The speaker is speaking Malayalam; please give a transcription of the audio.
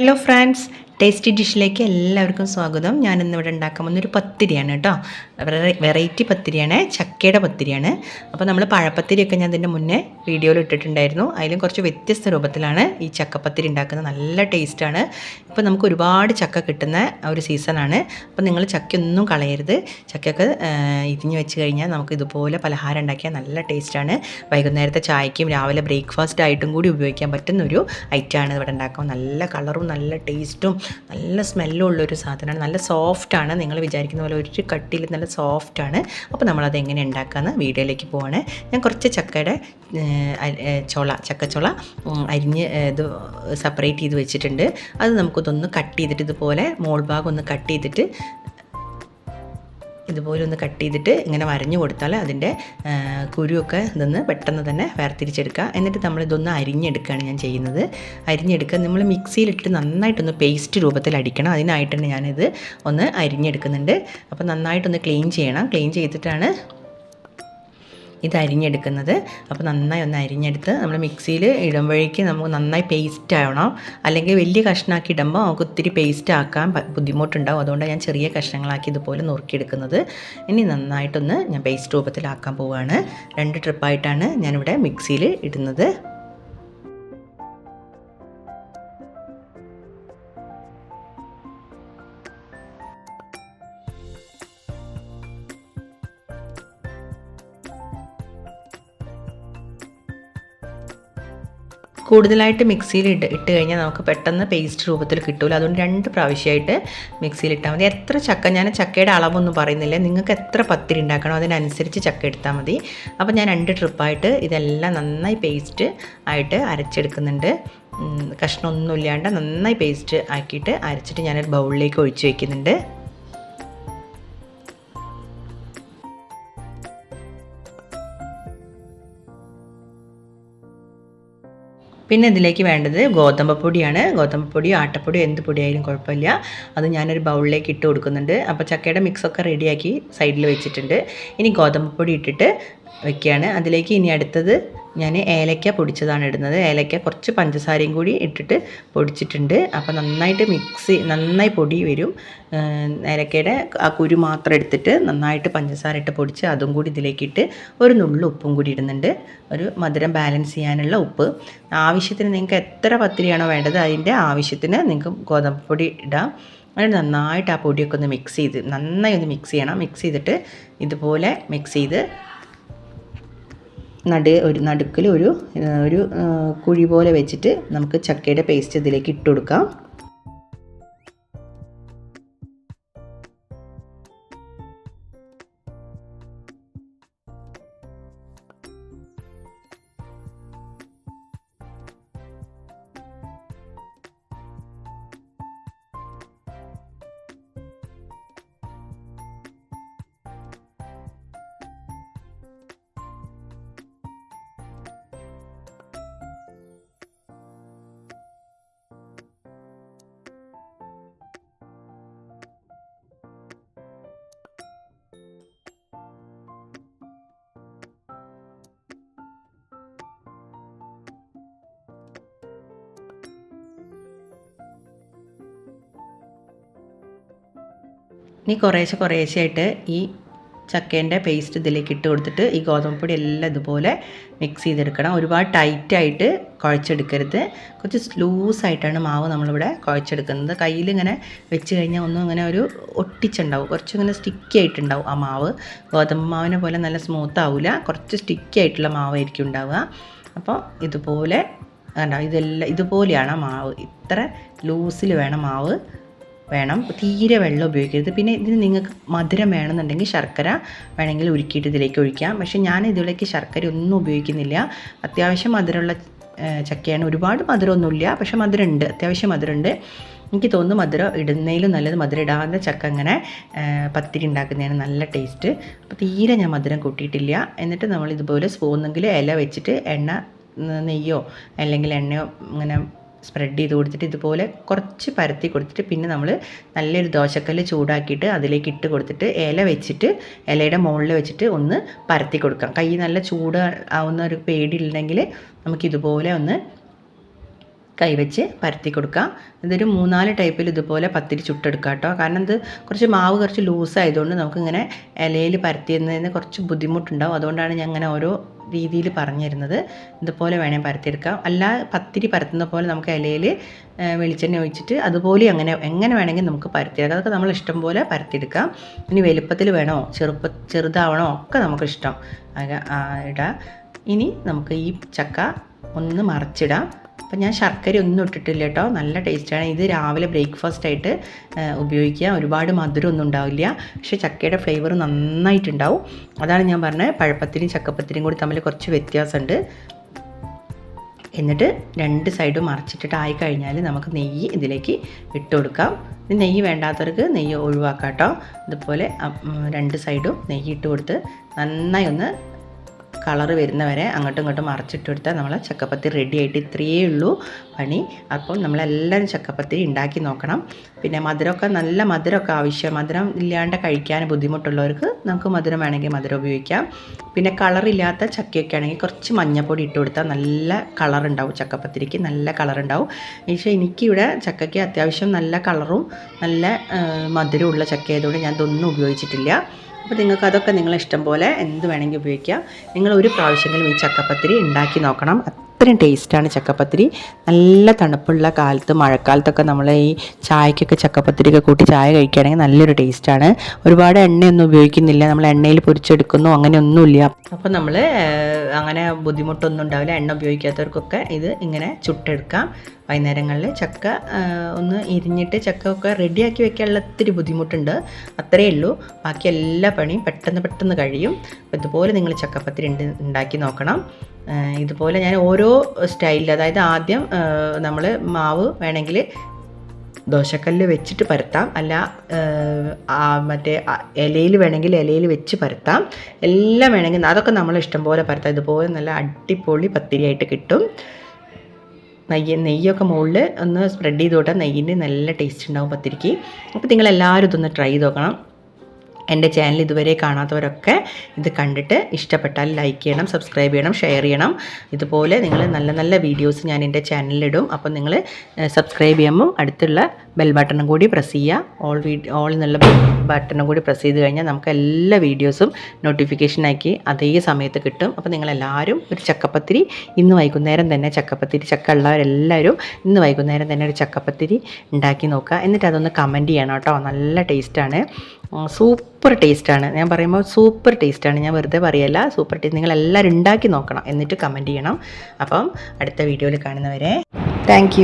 ഹലോ ഫ്രണ്ട്സ് ടേസ്റ്റി ഡിഷിലേക്ക് എല്ലാവർക്കും സ്വാഗതം. ഞാൻ ഇന്നിവിടെ ഉണ്ടാക്കാൻ പോകുന്ന ഒരു പത്തിരിയാണ് കേട്ടോ. വെറൈറ്റി പത്തിരിയാണ്. ചക്കയുടെ പത്തിരിയാണ്. അപ്പോൾ നമ്മൾ പഴപ്പത്തിരിയൊക്കെ ഞാൻ ഇതിന്റെ മുന്നേ വീഡിയോയിൽ ഇട്ടിട്ടുണ്ടായിരുന്നു. അതിലും കുറച്ച് വ്യത്യസ്ത രൂപത്തിലാണ് ഈ ചക്കപ്പത്തിരി ഉണ്ടാക്കുന്നത്. നല്ല ടേസ്റ്റാണ് ഇപ്പോൾ നമുക്ക് ഒരുപാട് ചക്ക കിട്ടുന്ന ഒരു സീസണാണ് അപ്പോൾ നിങ്ങൾ ചക്കയൊന്നും കളയരുത്. ചക്കയൊക്കെ ഇരിഞ്ഞ് വെച്ച് കഴിഞ്ഞാൽ നമുക്ക് ഇതുപോലെ പലഹാരം ഉണ്ടാക്കിയാൽ നല്ല ടേസ്റ്റാണ് വൈകുന്നേരത്തെ ചായക്കും രാവിലെ ബ്രേക്ക്ഫാസ്റ്റ് ആയിട്ടും കൂടി ഉപയോഗിക്കാൻ പറ്റുന്ന ഒരു ഐറ്റമാണ് ഇവിടെ ഉണ്ടാക്കാൻ. നല്ല കളറും നല്ല ടേസ്റ്റും നല്ല സ്മെല്ലും ഉള്ളൊരു സാധനമാണ്. നല്ല സോഫ്റ്റാണ് നിങ്ങൾ വിചാരിക്കുന്ന പോലെ ഒരു കട്ടിയിൽ നല്ല സോഫ്റ്റാണ് അപ്പോൾ നമ്മളത് എങ്ങനെ ഉണ്ടാക്കാമെന്ന് വീഡിയോയിലേക്ക് പോവാണ്. ഞാൻ കുറച്ച് ചക്കയുടെ ചോള ചക്കച്ചുള അരിഞ്ഞ് ഇത് സെപ്പറേറ്റ് ചെയ്ത് വെച്ചിട്ടുണ്ട്. അത് നമുക്കിതൊന്ന് കട്ട് ചെയ്തിട്ട് ഇതുപോലെ മോൾ ഭാഗം ഒന്ന് കട്ട് ചെയ്തിട്ട് ഇതുപോലെ ഒന്ന് കട്ട് ചെയ്തിട്ട് ഇങ്ങനെ വരഞ്ഞു കൊടുത്താൽ അതിന്റെ കുരുവൊക്കെ ഇതൊന്ന് പെട്ടെന്ന് തന്നെ വേർതിരിച്ചെടുക്കുക. എന്നിട്ട് നമ്മൾ ഇതൊന്ന് അരിഞ്ഞെടുക്കുകയാണ് ഞാൻ ചെയ്യുന്നത്. അരിഞ്ഞെടുക്കുക നമ്മൾ മിക്സിയിലിട്ട് നന്നായിട്ടൊന്ന് പേസ്റ്റ് രൂപത്തിൽ അടിക്കണം. അതിനായിട്ടാണ് ഞാനിത് ഒന്ന് അരിഞ്ഞെടുക്കുന്നുണ്ട്. അപ്പോൾ നന്നായിട്ടൊന്ന് ക്ലീൻ ചെയ്യണം. ക്ലീൻ ചെയ്തിട്ടാണ് ഇത് അരിഞ്ഞെടുക്കുന്നത്. അപ്പോൾ നന്നായി ഒന്ന് അരിഞ്ഞെടുത്ത് നമ്മൾ മിക്സിയിൽ ഇടുമ്പോഴേക്ക് നമുക്ക് നന്നായി പേസ്റ്റ് ആവണം. അല്ലെങ്കിൽ വലിയ കഷ്ണമാക്കി ഇടുമ്പോൾ നമുക്ക് ഒത്തിരി പേസ്റ്റ് ആക്കാൻ ബുദ്ധിമുട്ടുണ്ടാവും. അതുകൊണ്ട് ഞാൻ ചെറിയ കഷ്ണങ്ങളാക്കി ഇതുപോലെ നുറുക്കിയെടുക്കുന്നത്. ഇനി നന്നായിട്ടൊന്ന് ഞാൻ പേസ്റ്റ് രൂപത്തിലാക്കാൻ പോവുകയാണ് രണ്ട് ട്രിപ്പായിട്ടാണ് ഞാനിവിടെ മിക്സിയിൽ ഇടുന്നത്. കൂടുതലായിട്ട് മിക്സിയിൽ ഇട്ട് ഇട്ട് കഴിഞ്ഞാൽ നമുക്ക് പെട്ടെന്ന് പേസ്റ്റ് രൂപത്തിൽ കിട്ടില്ല അതുകൊണ്ട് രണ്ട് പ്രാവശ്യമായിട്ട് മിക്സിയിൽ ഇട്ടാൽ മതി. എത്ര ചക്ക ഞാൻ ചക്കയുടെ അളവൊന്നും പറയുന്നില്ല. നിങ്ങൾക്ക് എത്ര പത്തിരി ഉണ്ടാക്കണോ അതിനനുസരിച്ച് ചക്ക എടുത്താൽ മതി. അപ്പോൾ ഞാൻ രണ്ട് ട്രിപ്പായിട്ട് ഇതെല്ലാം നന്നായി പേസ്റ്റ് ആയിട്ട് അരച്ചെടുക്കുന്നുണ്ട്. കഷ്ണമൊന്നും ഇല്ലാണ്ട് നന്നായി പേസ്റ്റ് ആക്കിയിട്ട് അരച്ചിട്ട് ഞാനൊരു ബൗളിലേക്ക് ഒഴിച്ച് വയ്ക്കുന്നുണ്ട് പിന്നെ ഇതിലേക്ക് വേണ്ടത് ഗോതമ്പ് പൊടിയാണ്. ഗോതമ്പ് പൊടിയോ ആട്ടപ്പൊടിയോ എന്ത് പൊടിയായാലും കുഴപ്പമില്ല. അത് ഞാനൊരു ബൗളിലേക്ക് ഇട്ട് കൊടുക്കുന്നുണ്ട്. അപ്പോൾ ചക്കയുടെ മിക്സൊക്കെ റെഡിയാക്കി സൈഡിൽ വെച്ചിട്ടുണ്ട്. ഇനി ഗോതമ്പ് പൊടി ഇട്ടിട്ട് വെക്കുകയാണ്. അതിലേക്ക് ഇനി അടുത്തത് ഞാൻ ഏലക്ക പൊടിച്ചതാണ് ഇടുന്നത്. ഏലക്ക കുറച്ച് പഞ്ചസാരയും കൂടി ഇട്ടിട്ട് പൊടിച്ചിട്ടുണ്ട്. അപ്പോൾ നന്നായിട്ട് മിക്സ് നന്നായി പൊടി വരും. ഏലക്കയുടെ ആ കുരു മാത്രം എടുത്തിട്ട് നന്നായിട്ട് പഞ്ചസാര ഇട്ട് പൊടിച്ച് അതും കൂടി ഇതിലേക്കിട്ട് ഒരു നുള്ളു ഉപ്പും കൂടി ഇടുന്നുണ്ട്. ഒരു മധുരം ബാലൻസ് ചെയ്യാനുള്ള ഉപ്പ്. ആവശ്യത്തിന് നിങ്ങൾക്ക് എത്ര പത്തിരിയാണോ വേണ്ടത് അതിന്റെ ആവശ്യത്തിന് നിങ്ങൾക്ക് ഗോതമ്പ് പൊടി ഇടാം. അങ്ങനെ നന്നായിട്ട് ആ പൊടിയൊക്കെ ഒന്ന് മിക്സ് ചെയ്ത് നന്നായി ഒന്ന് മിക്സ് ചെയ്യണം. മിക്സ് ചെയ്തിട്ട് ഇതുപോലെ മിക്സ് ചെയ്ത് നടു ഒരു നടുക്കിൽ ഒരു ഒരു കുഴി പോലെ വെച്ചിട്ട് നമുക്ക് ചക്കയുടെ പേസ്റ്റ് ഇതിലേക്ക് ഇട്ട് കൊടുക്കാം. ഇനി കുറേശ്ശെ കുറേശ്ശെയായിട്ട് ഈ ചക്കേന്റെ പേസ്റ്റ് ഇതിലേക്ക് ഇട്ട് കൊടുത്തിട്ട് ഈ ഗോതമ്പ് പൊടി എല്ലാം ഇതുപോലെ മിക്സ് ചെയ്തെടുക്കണം. ഒരുപാട് ടൈറ്റായിട്ട് കുഴച്ചെടുക്കരുത്. കുറച്ച് ലൂസായിട്ടാണ് മാവ് നമ്മളിവിടെ കുഴച്ചെടുക്കുന്നത്. കയ്യിൽ ഇങ്ങനെ വെച്ച് കഴിഞ്ഞാൽ ഒന്നും ഇങ്ങനെ ഒരു ഒട്ടിച്ചുണ്ടാവും. കുറച്ചിങ്ങനെ സ്റ്റിക്കി ആയിട്ടുണ്ടാവും ആ മാവ്. ഗോതമ്പ് മാവിനെ പോലെ നല്ല സ്മൂത്ത് ആവില്ല കുറച്ച് സ്റ്റിക്കി ആയിട്ടുള്ള മാവായിരിക്കും ഉണ്ടാവുക. അപ്പോൾ ഇതുപോലെ കണ്ടോ? ഇതെല്ലാം ഇതുപോലെയാണ് മാവ്. ഇത്ര ലൂസിൽ വേണം മാവ് വേണം. തീരെ വെള്ളം ഉപയോഗിക്കരുത്. പിന്നെ ഇതിന് നിങ്ങൾക്ക് മധുരം വേണമെന്നുണ്ടെങ്കിൽ ശർക്കര വേണമെങ്കിൽ ഉരുക്കിയിട്ട് ഇതിലേക്ക് ഒഴിക്കാം. പക്ഷേ ഞാൻ ഇതിലേക്ക് ശർക്കര ഒന്നും ഉപയോഗിക്കുന്നില്ല. അത്യാവശ്യം മധുരമുള്ള ചക്കയാണ്. ഒരുപാട് മധുരമൊന്നുമില്ല. പക്ഷെ മധുരമുണ്ട്. അത്യാവശ്യം മധുരമുണ്ട്. എനിക്ക് തോന്നുന്നു മധുരം ഇടുന്നതിലും നല്ലത് മധുരം ഇടാതെ ചക്ക അങ്ങനെ പത്തിരി ഉണ്ടാക്കുന്നതാണ് നല്ല ടേസ്റ്റ്. അപ്പോൾ തീരെ ഞാൻ മധുരം കൂട്ടിയിട്ടില്ല. എന്നിട്ട് നമ്മൾ ഇതുപോലെ സ്പൂന്നെങ്കിൽ ഇല വെച്ചിട്ട് എണ്ണ നെയ്യോ അല്ലെങ്കിൽ എണ്ണയോ ഇങ്ങനെ സ്പ്രെഡ് ചെയ്ത് കൊടുത്തിട്ട് ഇതുപോലെ കുറച്ച് പരത്തി കൊടുത്തിട്ട് പിന്നെ നമ്മൾ നല്ലൊരു ദോശക്കല്ല് ചൂടാക്കിയിട്ട് അതിലേക്ക് ഇട്ട് കൊടുത്തിട്ട് ഇല വെച്ചിട്ട് ഇലയുടെ മുകളിൽ വെച്ചിട്ട് ഒന്ന് പരത്തി കൊടുക്കാം. കൈ നല്ല ചൂട് ആവുന്ന ഒരു പേടി ഉണ്ടെങ്കിൽ നമുക്കിതുപോലെ ഒന്ന് കൈവച്ച് പരത്തി കൊടുക്കാം. ഇതൊരു മൂന്നാൽ ടൈപ്പിൽ ഇതുപോലെ പത്തിരി ചുട്ടെടുക്കാം കേട്ടോ. കാരണം ഇത് കുറച്ച് മാവ് കുറച്ച് ലൂസ് ആയതുകൊണ്ട് നമുക്കിങ്ങനെ ഇലയിൽ പരത്തിയുന്നതിന് കുറച്ച് ബുദ്ധിമുട്ടുണ്ടാവും. അതുകൊണ്ടാണ് ഞാൻ അങ്ങനെ ഓരോ രീതിയിൽ പറഞ്ഞു തരുന്നത് ഇതുപോലെ വേണേൽ പരത്തിയെടുക്കാം. അല്ല പത്തിരി പരത്തുന്ന പോലെ നമുക്ക് ഇലയിൽ വെളിച്ചെണ്ണ ഒഴിച്ചിട്ട് അതുപോലെ അങ്ങനെ എങ്ങനെ വേണമെങ്കിൽ നമുക്ക് പരത്തിയെടുക്കാം. അതൊക്കെ നമ്മൾ ഇഷ്ടം പോലെ പരത്തിയെടുക്കാം. ഇനി വലുപ്പത്തിൽ വേണോ? ചെറുപ്പ ചെറുതാവണോ? ഒക്കെ നമുക്ക് ഇഷ്ടം. ഇടാം. ഇനി നമുക്ക് ഈ ചക്ക ഒന്ന് മറിച്ചിടാം. അപ്പം ഞാൻ ശർക്കര ഒന്നും ഇട്ടിട്ടില്ല കേട്ടോ. നല്ല ടേസ്റ്റാണ് ഇത് രാവിലെ ബ്രേക്ക്ഫാസ്റ്റ് ആയിട്ട് ഉപയോഗിക്കുക. ഒരുപാട് മധുരം ഒന്നും ഉണ്ടാവില്ല. പക്ഷേ ചക്കയുടെ ഫ്ലേവർ നന്നായിട്ടുണ്ടാവും. അതാണ് ഞാൻ പറഞ്ഞത് പഴപ്പത്തിനും ചക്കപ്പത്തിനും കൂടി തമ്മിൽ കുറച്ച് വ്യത്യാസമുണ്ട്. എന്നിട്ട് രണ്ട് സൈഡും മറച്ചിട്ടിട്ട് ആയി കഴിഞ്ഞാൽ നമുക്ക് നെയ്യ് ഇതിലേക്ക് ഇട്ട് കൊടുക്കാം. നെയ്യ് വേണ്ടാത്തവർക്ക് നെയ്യ് ഒഴിവാക്കാം കേട്ടോ. ഇതുപോലെ രണ്ട് സൈഡും നെയ്യ് ഇട്ട് കൊടുത്ത് നന്നായി ഒന്ന് കളറ് വരുന്നവരെ അങ്ങോട്ടും ഇങ്ങോട്ടും മറച്ചിട്ട് കൊടുത്താൽ നമ്മൾ ചക്കപ്പത്തി റെഡി ആയിട്ട് ഇത്രയേ ഉള്ളൂ പണി. അപ്പോൾ നമ്മളെല്ലാവരും ചക്കപ്പത്തി ഉണ്ടാക്കി നോക്കണം. പിന്നെ മധുരമൊക്കെ നല്ല മധുരമൊക്കെ ആവശ്യം. മധുരം ഇല്ലാണ്ട് കഴിക്കാൻ ബുദ്ധിമുട്ടുള്ളവർക്ക് നമുക്ക് മധുരം വേണമെങ്കിൽ മധുരം ഉപയോഗിക്കാം. പിന്നെ കളറില്ലാത്ത ചക്കയൊക്കെ ആണെങ്കിൽ കുറച്ച് മഞ്ഞപ്പൊടി ഇട്ട് കൊടുത്താൽ നല്ല കളർ ഉണ്ടാവും ചക്കപ്പത്തിരിക്ക്. നല്ല കളർ ഉണ്ടാവും. പക്ഷേ എനിക്കിവിടെ ചക്കയ്ക്ക് അത്യാവശ്യം നല്ല കളറും നല്ല മധുരമുള്ള ചക്ക ആയതുകൊണ്ട് ഞാൻ ഇതൊന്നും ഉപയോഗിച്ചിട്ടില്ല. അപ്പോൾ നിങ്ങൾക്ക് അതൊക്കെ നിങ്ങളെ ഇഷ്ടം പോലെ എന്ത് വേണമെങ്കിൽ ഉപയോഗിക്കാം. നിങ്ങൾ ഒരു പ്രാവശ്യമെങ്കിലും ഈ ചക്കപ്പത്തിരി ഉണ്ടാക്കി നോക്കണം. അത്രയും ടേസ്റ്റാണ് ചക്കപ്പത്തിരി. നല്ല തണുപ്പുള്ള കാലത്ത് മഴക്കാലത്തൊക്കെ നമ്മൾ ഈ ചായക്കൊക്കെ ചക്കപ്പത്തിരിയൊക്കെ കൂട്ടി ചായ കഴിക്കുകയാണെങ്കിൽ നല്ലൊരു ടേസ്റ്റാണ് ഒരുപാട് എണ്ണയൊന്നും ഉപയോഗിക്കുന്നില്ല. നമ്മൾ എണ്ണയിൽ പൊരിച്ചെടുക്കുന്നു അങ്ങനെയൊന്നുമില്ല. അപ്പോൾ നമ്മൾ അങ്ങനെ ബുദ്ധിമുട്ടൊന്നും ഉണ്ടാവില്ല. എണ്ണ ഉപയോഗിക്കാത്തവർക്കൊക്കെ ഇത് ഇങ്ങനെ ചുട്ടെടുക്കാം. വൈകുന്നേരങ്ങളിൽ ചക്ക ഒന്ന് ഇരിഞ്ഞിട്ട് ചക്ക ഒക്കെ റെഡിയാക്കി വെക്കാനുള്ള ഒത്തിരി ബുദ്ധിമുട്ടുണ്ട്. അത്രയേ ഉള്ളൂ. ബാക്കി എല്ലാ പണിയും പെട്ടെന്ന് പെട്ടെന്ന് കഴിയും. അപ്പോൾ ഇതുപോലെ നിങ്ങൾ ചക്കപ്പത്തിരി ഉണ്ടാക്കി നോക്കണം. ഇതുപോലെ ഞാൻ ഓരോ സ്റ്റൈലിൽ അതായത് ആദ്യം നമ്മൾ മാവ് വേണമെങ്കിൽ ദോശക്കല്ല് വെച്ചിട്ട് പരത്താം. അല്ല മറ്റേ ഇലയിൽ വേണമെങ്കിൽ ഇലയിൽ വെച്ച് പരത്താം. എല്ലാം വേണമെങ്കിൽ അതൊക്കെ നമ്മൾ ഇഷ്ടം പോലെ പരത്താം. ഇതുപോലെ നല്ല അടിപൊളി പത്തിരിയായിട്ട് കിട്ടും. നെയ്യ് നെയ്യൊക്കെ മുകളിൽ ഒന്ന് സ്പ്രെഡ് ചെയ്ത് കൊടുത്താൽ നെയ്യിന്റെ നല്ല ടേസ്റ്റ് ഉണ്ടാവും പത്തിരിക്ക്. അപ്പോൾ നിങ്ങളെല്ലാവരും ഇതൊന്ന് ട്രൈ ചെയ്ത് നോക്കണം. എന്റെ ചാനൽ ഇതുവരെ കാണാത്തവരൊക്കെ ഇത് കണ്ടിട്ട് ഇഷ്ടപ്പെട്ടാൽ ലൈക്ക് ചെയ്യണം സബ്സ്ക്രൈബ് ചെയ്യണം ഷെയർ ചെയ്യണം. ഇതുപോലെ നിങ്ങൾ നല്ല നല്ല വീഡിയോസ് ഞാൻ എന്റെ ചാനലിലിടും അപ്പോൾ നിങ്ങൾ സബ്സ്ക്രൈബ് ചെയ്യുമ്പോൾ അടുത്തുള്ള ബെൽ ബട്ടണും കൂടി പ്രസ് ചെയ്യുക. ഓൾ വീ ഓൾ എന്നുള്ള ബട്ടണും കൂടി പ്രസ് ചെയ്ത് കഴിഞ്ഞാൽ നമുക്ക് എല്ലാ വീഡിയോസും നോട്ടിഫിക്കേഷനാക്കി അതേ സമയത്ത് കിട്ടും. അപ്പോൾ നിങ്ങളെല്ലാവരും ഒരു ചക്കപ്പത്തിരി ഇന്ന് വൈകുന്നേരം തന്നെ ചക്കപ്പത്തിരി ചക്ക ഉള്ളവരെല്ലാവരും ഇന്ന് വൈകുന്നേരം തന്നെ ഒരു ചക്കപ്പത്തിരി ഉണ്ടാക്കി നോക്കുക. എന്നിട്ട് അതൊന്ന് കമന്റ് ചെയ്യണം കേട്ടോ. നല്ല ടേസ്റ്റാണ് സൂപ്പർ ടേസ്റ്റാണ്. ഞാൻ പറയുമ്പോൾ സൂപ്പർ ടേസ്റ്റാണ്. ഞാൻ വെറുതെ പറയല്ല സൂപ്പർ ടേസ്റ്റ് നിങ്ങൾ എല്ലാവരും ഉണ്ടാക്കി നോക്കണം. എന്നിട്ട് കമന്റ് ചെയ്യണം. അപ്പം അടുത്ത വീഡിയോയിൽ കാണുന്നവരെ താങ്ക്